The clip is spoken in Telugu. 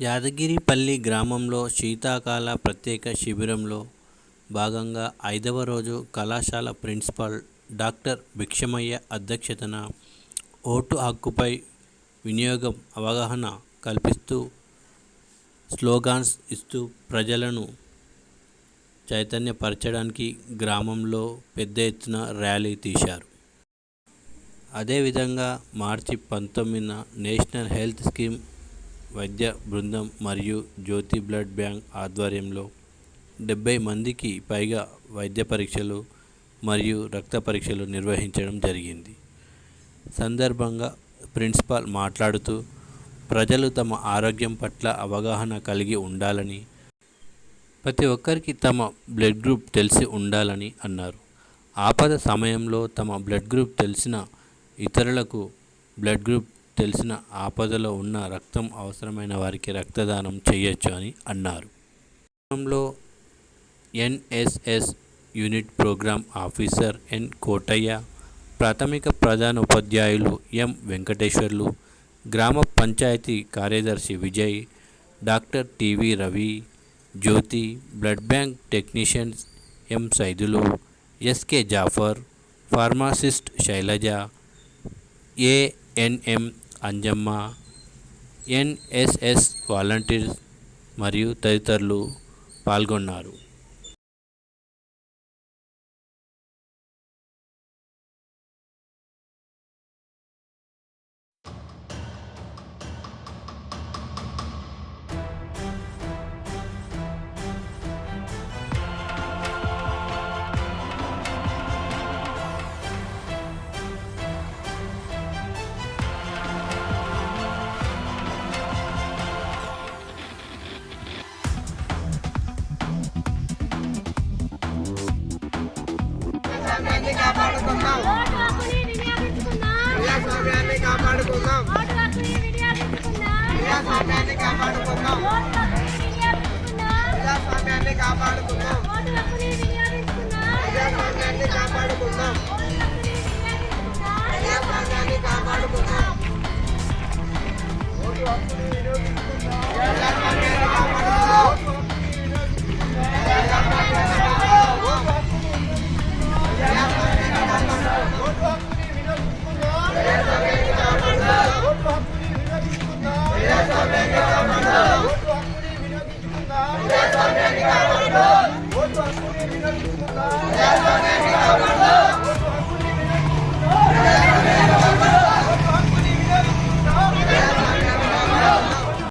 యాదగిరిపల్లి గ్రామంలో శీతాకాల ప్రత్యేక శిబిరంలో భాగంగా ఐదవ రోజు కళాశాల ప్రిన్సిపాల్ డాక్టర్ భిక్షమయ్య అధ్యక్షతన ఓటు హక్కుపై వినియోగం అవగాహన కల్పిస్తూ స్లోగాన్స్ ఇస్తూ ప్రజలను చైతన్యపరచడానికి గ్రామంలో పెద్ద ఎత్తున ర్యాలీ తీశారు. అదేవిధంగా మార్చి పంతొమ్మిదిన నేషనల్ హెల్త్ స్కీమ్ వైద్య బృందం మరియు జ్యోతి బ్లడ్ బ్యాంక్ ఆధ్వర్యంలో డెబ్బై మందికి పైగా వైద్య పరీక్షలు మరియు రక్త పరీక్షలు నిర్వహించడం జరిగింది. సందర్భంగా ప్రిన్సిపాల్ మాట్లాడుతూ ప్రజలు తమ ఆరోగ్యం పట్ల అవగాహన కలిగి ఉండాలని ప్రతి ఒక్కరికి తమ బ్లడ్ గ్రూప్ తెలిసి ఉండాలని అన్నారు. ఆపద సమయంలో తమ బ్లడ్ గ్రూప్ తెలిసిన ఇతరులకు బ్లడ్ గ్రూప్ తెలిసిన ఆపదలో ఉన్న రక్తం అవసరమైన వారికి రక్తదానం చేయొచ్చు అని అన్నారు. లో NSS unit programme officer N Kotaiah ప్రాథమిక ప్రధాన ఉపాధ్యాయులు ఎం వెంకటేశ్వర్లు గ్రామ పంచాయతీ కార్యదర్శి Vijay doctor TV Ravi Jyothi blood bank technicians M Saidulu SK Jafar pharmacist Shailaja ANM Anjamma NSS volunteers మరియు తదితరులు పాల్గొన్నారు. ప్రజాస్వామ్యాన్ని కాపాడుకుందాం ఓటు హక్కుని వినియోగించుకుందాం. ప్రజాస్వామ్యాన్ని కాపాడుకుందాం ఓటు హక్కుని వినియోగించుకుందాం. ప్రజాస్వామ్యాన్ని కాపాడుకుందాం ఓటు హక్కుని వినియోగించుకుందాం. ప్రజాస్వామ్యాన్ని కాపాడుకుందాం ਜੈ ਸੋਨੇ ਦੀ ਬਣਦਾ